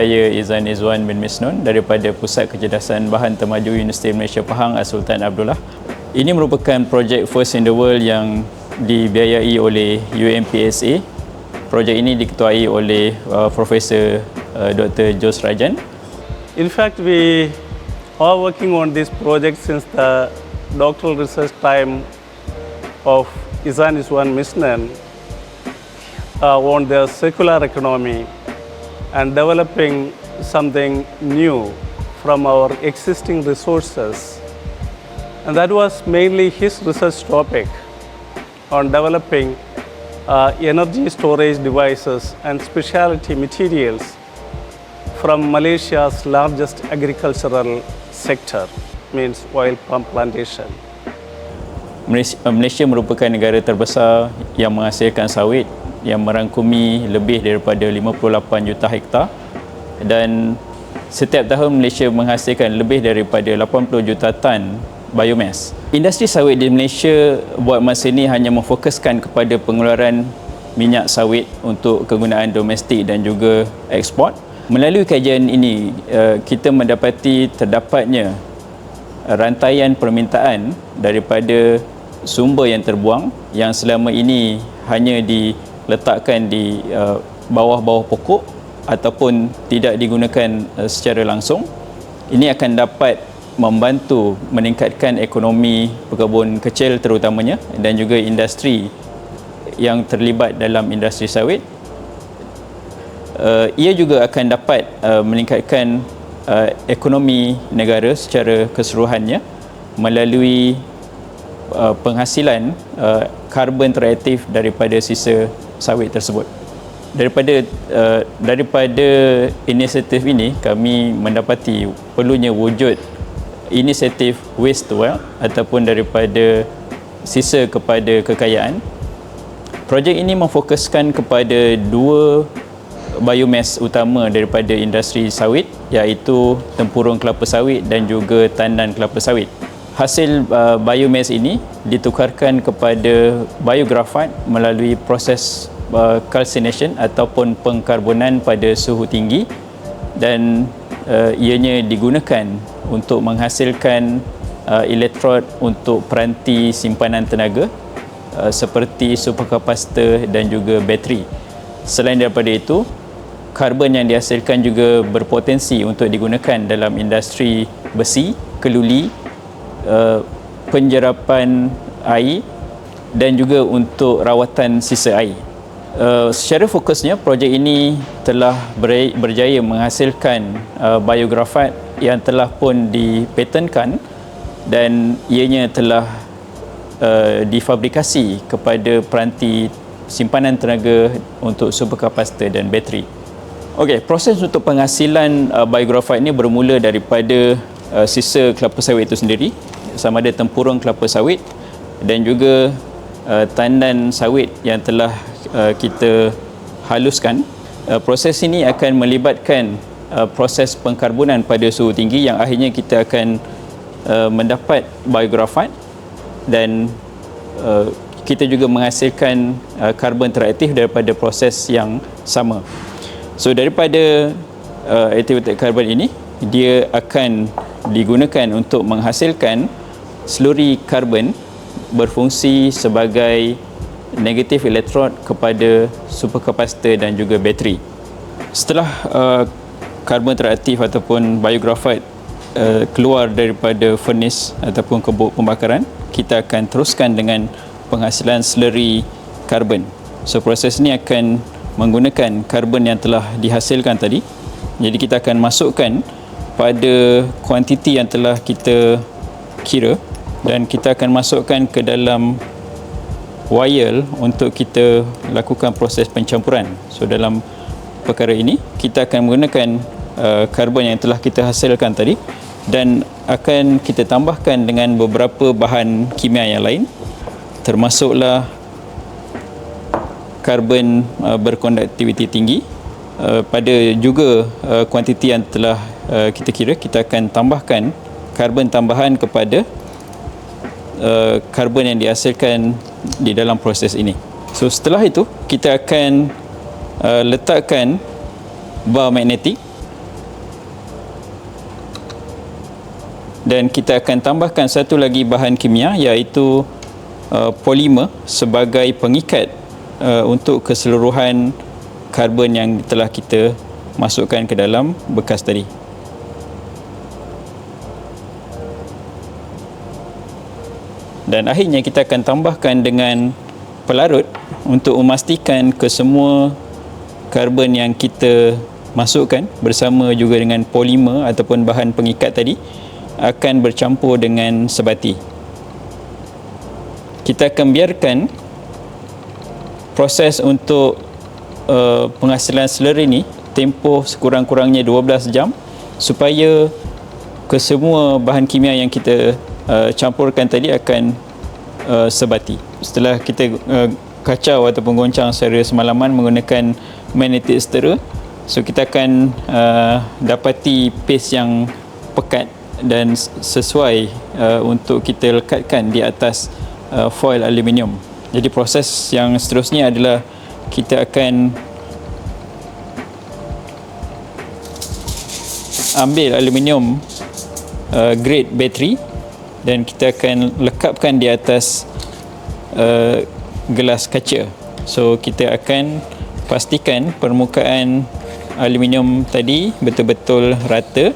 Saya Izan Izwan bin Misnun daripada Pusat Kecerdasan Bahan Termaju Universiti Malaysia Pahang Sultan Abdullah. Ini merupakan projek first in the world yang dibiayai oleh UMPSA. Projek ini diketuai oleh uh, Profesor uh, Dr. Jos Rajan. In fact, we are working on this project since the doctoral research time of Izan Izwan Misnan uh, on the circular economy and developing something new from our existing resources. And that was mainly his research topic on developing uh, energy storage devices and specialty materials from Malaysia's largest agricultural sector, means oil palm plantation. Malaysia, uh, merupakan negara terbesar yang menghasilkan sawit yang merangkumi lebih daripada 58 juta hektar dan setiap tahun Malaysia menghasilkan lebih daripada 80 juta tan biomass. Industri sawit di Malaysia buat masa ini hanya memfokuskan kepada pengeluaran minyak sawit untuk kegunaan domestik dan juga ekspor. Melalui kajian ini, eh, kita mendapati terdapatnya rantaian permintaan daripada sumber yang terbuang yang selama ini hanya diletakkan di eh, bawah-bawah pokok ataupun tidak digunakan eh, secara langsung. Ini akan dapat membantu meningkatkan ekonomi pekebun kecil terutamanya dan juga industri yang terlibat dalam industri sawit. Uh, ia juga akan dapat uh, meningkatkan uh, ekonomi negara secara keseluruhannya melalui uh, penghasilan uh, karbon teraktif daripada sisa sawit tersebut. Daripada uh, daripada inisiatif ini kami mendapati perlunya wujud inisiatif waste to wealth ataupun daripada sisa kepada kekayaan. Projek ini memfokuskan kepada dua biomass utama daripada industri sawit iaitu tempurung kelapa sawit dan juga tandan kelapa sawit. Hasil uh, biomass ini ditukarkan kepada biografat melalui proses uh, calcination ataupun pengkarbonan pada suhu tinggi dan uh, ianya digunakan untuk menghasilkan uh, elektrod untuk peranti simpanan tenaga uh, seperti superkapacitor dan juga bateri. Selain daripada itu, karbon yang dihasilkan juga berpotensi untuk digunakan dalam industri besi, keluli, uh, penjerapan air dan juga untuk rawatan sisa air. Uh, secara fokusnya projek ini telah berjaya menghasilkan uh, biografat yang telah pun dipatenkan dan ianya telah difabrikasi kepada peranti simpanan tenaga untuk superkapacitor dan bateri. Okey, proses untuk penghasilan uh, biografat ini bermula daripada uh, sisa kelapa sawit itu sendiri sama ada tempurung kelapa sawit dan juga uh, tandan sawit yang telah uh, kita haluskan. Uh, proses ini akan melibatkan uh, proses pengkarbonan pada suhu tinggi yang akhirnya kita akan uh, mendapat biografat dan uh, kita juga menghasilkan uh, karbon teraktif daripada proses yang sama. So daripada uh, aktiviti karbon ini dia akan digunakan untuk menghasilkan sluri karbon berfungsi sebagai negatif elektrod kepada superkapacitor dan juga bateri. Setelah uh, karbon teraktif ataupun biografat uh, keluar daripada furnace ataupun kebuk pembakaran, kita akan teruskan dengan penghasilan slurry karbon. So proses ini akan menggunakan karbon yang telah dihasilkan tadi. Jadi kita akan masukkan pada kuantiti yang telah kita kira dan kita akan masukkan ke dalam wire untuk kita lakukan proses pencampuran. So dalam perkara ini kita akan menggunakan uh, karbon yang telah kita hasilkan tadi dan akan kita tambahkan dengan beberapa bahan kimia yang lain termasuklah karbon uh, berkonduktiviti tinggi uh, pada juga uh, kuantiti yang telah Eh, kita kira kita akan tambahkan karbon tambahan kepada eh, karbon yang dihasilkan di dalam proses ini. So setelah itu kita akan eh, letakkan bar magnetik dan kita akan tambahkan satu lagi bahan kimia iaitu uh, polimer sebagai pengikat uh, untuk keseluruhan karbon yang telah kita masukkan ke dalam bekas tadi. Dan akhirnya kita akan tambahkan dengan pelarut untuk memastikan kesemua karbon yang kita masukkan bersama juga dengan polimer ataupun bahan pengikat tadi akan bercampur dengan sebati. Kita akan biarkan proses untuk uh, penghasilan seleri ini tempoh sekurang-kurangnya 12 jam supaya kesemua bahan kimia yang kita uh, campurkan tadi akan uh, sebati. Setelah kita uh, kacau ataupun goncang secara semalaman menggunakan magnetic stirrer, so kita akan uh, dapati paste yang pekat dan sesuai uh, untuk kita lekatkan di atas uh, foil aluminium. Jadi proses yang seterusnya adalah kita akan ambil aluminium uh, grade battery dan kita akan lekapkan di atas uh, gelas kaca. So kita akan pastikan permukaan aluminium tadi betul-betul rata.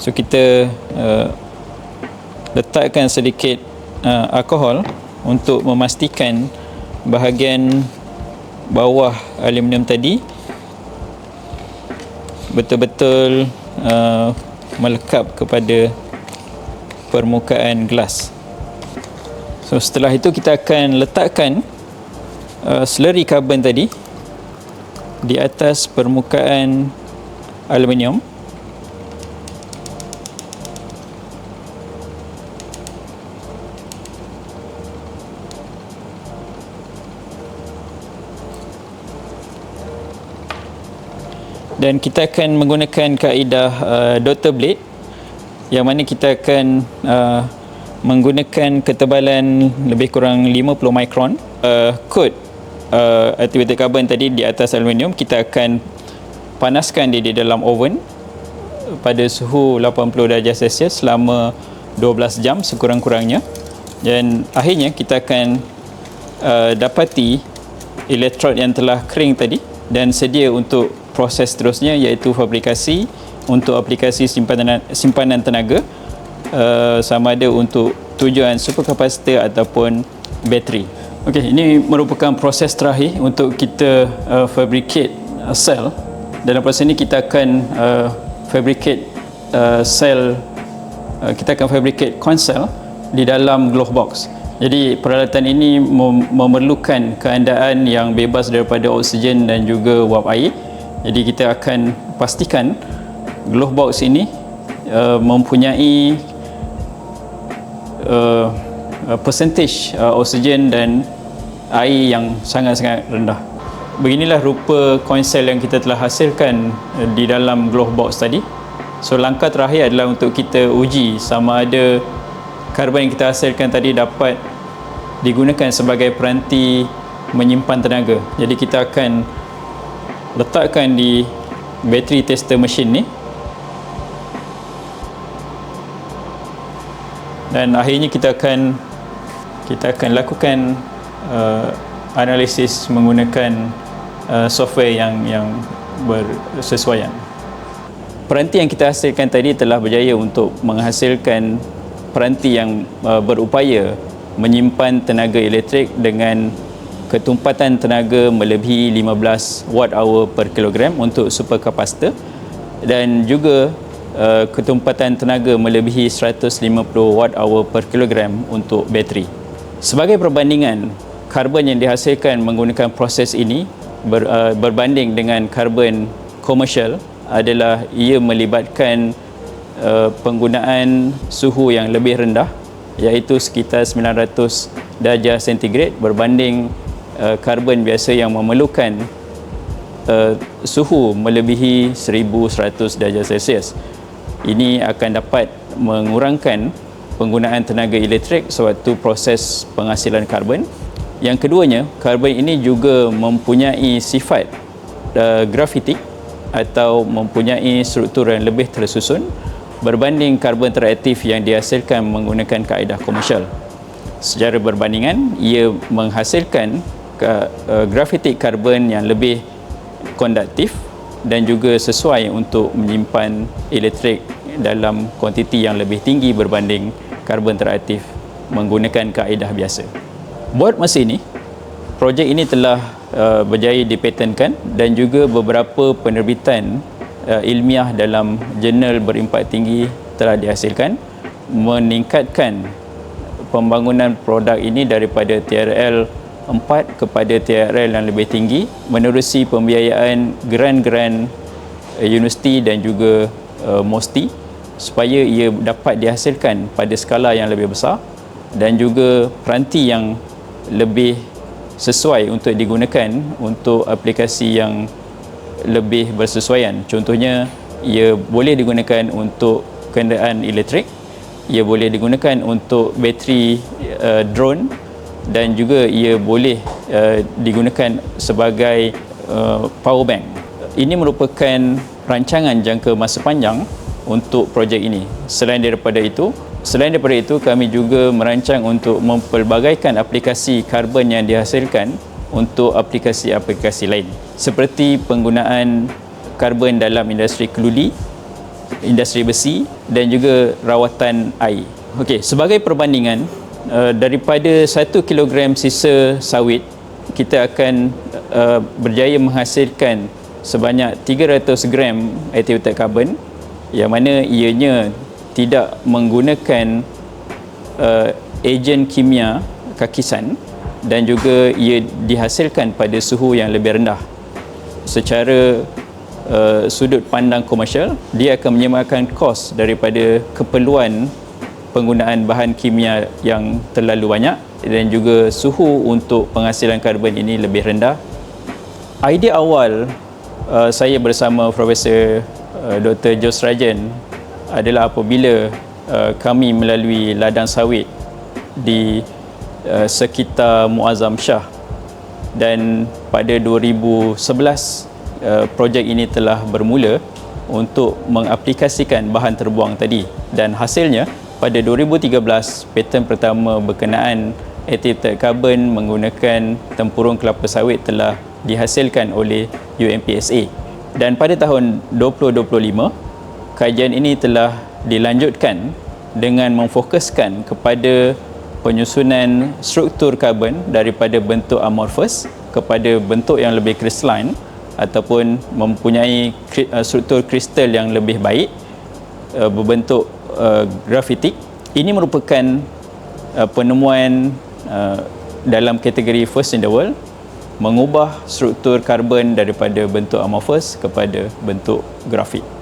So kita uh, letakkan sedikit uh, alkohol untuk memastikan bahagian bawah aluminium tadi betul-betul uh, melekap kepada permukaan gelas. So setelah itu kita akan letakkan uh, slurry karbon tadi di atas permukaan aluminium. Dan kita akan menggunakan kaedah uh, Dr. Blade yang mana kita akan uh, menggunakan ketebalan lebih kurang 50 mikron uh, coat uh, activated carbon tadi di atas aluminium kita akan panaskan dia di dalam oven pada suhu 80 darjah Celsius selama 12 jam sekurang-kurangnya dan akhirnya kita akan uh, dapati elektrod yang telah kering tadi dan sedia untuk proses seterusnya iaitu fabrikasi untuk aplikasi simpanan simpanan tenaga uh, sama ada untuk tujuan superkapasitor ataupun bateri. Okey, ini merupakan proses terakhir untuk kita uh, fabricate uh, sel. Dalam proses ini kita akan uh, fabricate uh, sel uh, kita akan fabricate konsel di dalam glove box. Jadi peralatan ini mem- memerlukan keandaan yang bebas daripada oksigen dan juga wap air jadi kita akan pastikan glove box ini uh, mempunyai uh, uh, percentage uh, oksigen dan air yang sangat-sangat rendah. Beginilah rupa konsel yang kita telah hasilkan uh, di dalam glove box tadi. So langkah terakhir adalah untuk kita uji sama ada karbon yang kita hasilkan tadi dapat digunakan sebagai peranti menyimpan tenaga. Jadi kita akan letakkan di battery tester machine ni dan akhirnya kita akan kita akan lakukan uh, analisis menggunakan uh, software yang yang bersesuaian. Peranti yang kita hasilkan tadi telah berjaya untuk menghasilkan peranti yang uh, berupaya menyimpan tenaga elektrik dengan ketumpatan tenaga melebihi 15 watt hour per kilogram untuk superkapasitor dan juga uh, ketumpatan tenaga melebihi 150 watt hour per kilogram untuk bateri. Sebagai perbandingan, karbon yang dihasilkan menggunakan proses ini ber, uh, berbanding dengan karbon komersial adalah ia melibatkan uh, penggunaan suhu yang lebih rendah iaitu sekitar 900 darjah sentigrad berbanding uh, karbon biasa yang memerlukan uh, suhu melebihi 1100 darjah Celsius. Ini akan dapat mengurangkan penggunaan tenaga elektrik sewaktu proses penghasilan karbon. Yang keduanya, karbon ini juga mempunyai sifat uh, grafitik atau mempunyai struktur yang lebih tersusun berbanding karbon teraktif yang dihasilkan menggunakan kaedah komersial. Secara berbandingan, ia menghasilkan uh, grafitik karbon yang lebih konduktif dan juga sesuai untuk menyimpan elektrik dalam kuantiti yang lebih tinggi berbanding karbon teraktif menggunakan kaedah biasa. Buat masa ini, projek ini telah uh, berjaya dipatenkan dan juga beberapa penerbitan uh, ilmiah dalam jurnal berimpak tinggi telah dihasilkan meningkatkan pembangunan produk ini daripada TRL 4 kepada TRL yang lebih tinggi menerusi pembiayaan geran-geran uh, universiti dan juga uh, MOSTI supaya ia dapat dihasilkan pada skala yang lebih besar dan juga peranti yang lebih sesuai untuk digunakan untuk aplikasi yang lebih bersesuaian. Contohnya, ia boleh digunakan untuk kenderaan elektrik, ia boleh digunakan untuk bateri uh, drone dan juga ia boleh uh, digunakan sebagai uh, power bank. Ini merupakan rancangan jangka masa panjang untuk projek ini. Selain daripada itu, selain daripada itu kami juga merancang untuk mempelbagaikan aplikasi karbon yang dihasilkan untuk aplikasi-aplikasi lain seperti penggunaan karbon dalam industri keluli, industri besi dan juga rawatan air. Okey, sebagai perbandingan uh, daripada 1 kg sisa sawit kita akan uh, berjaya menghasilkan sebanyak 300 gram aktivitas karbon yang mana ianya tidak menggunakan uh, ejen kimia kakisan dan juga ia dihasilkan pada suhu yang lebih rendah. Secara uh, sudut pandang komersial, dia akan menyemakan kos daripada keperluan penggunaan bahan kimia yang terlalu banyak dan juga suhu untuk penghasilan karbon ini lebih rendah. Idea awal uh, saya bersama Profesor uh, Dr. Jos Rajan adalah apabila uh, kami melalui ladang sawit di uh, sekitar Muazzam Shah dan pada 2011 uh, projek ini telah bermula untuk mengaplikasikan bahan terbuang tadi dan hasilnya pada 2013 paten pertama berkenaan aktivitas karbon menggunakan tempurung kelapa sawit telah dihasilkan oleh UMPSA dan pada tahun 2025 kajian ini telah dilanjutkan dengan memfokuskan kepada penyusunan struktur karbon daripada bentuk amorphous kepada bentuk yang lebih crystalline ataupun mempunyai uh, struktur kristal yang lebih baik uh, berbentuk uh, grafitik ini merupakan penemuan dalam kategori first in the world mengubah struktur karbon daripada bentuk amorphous kepada bentuk grafik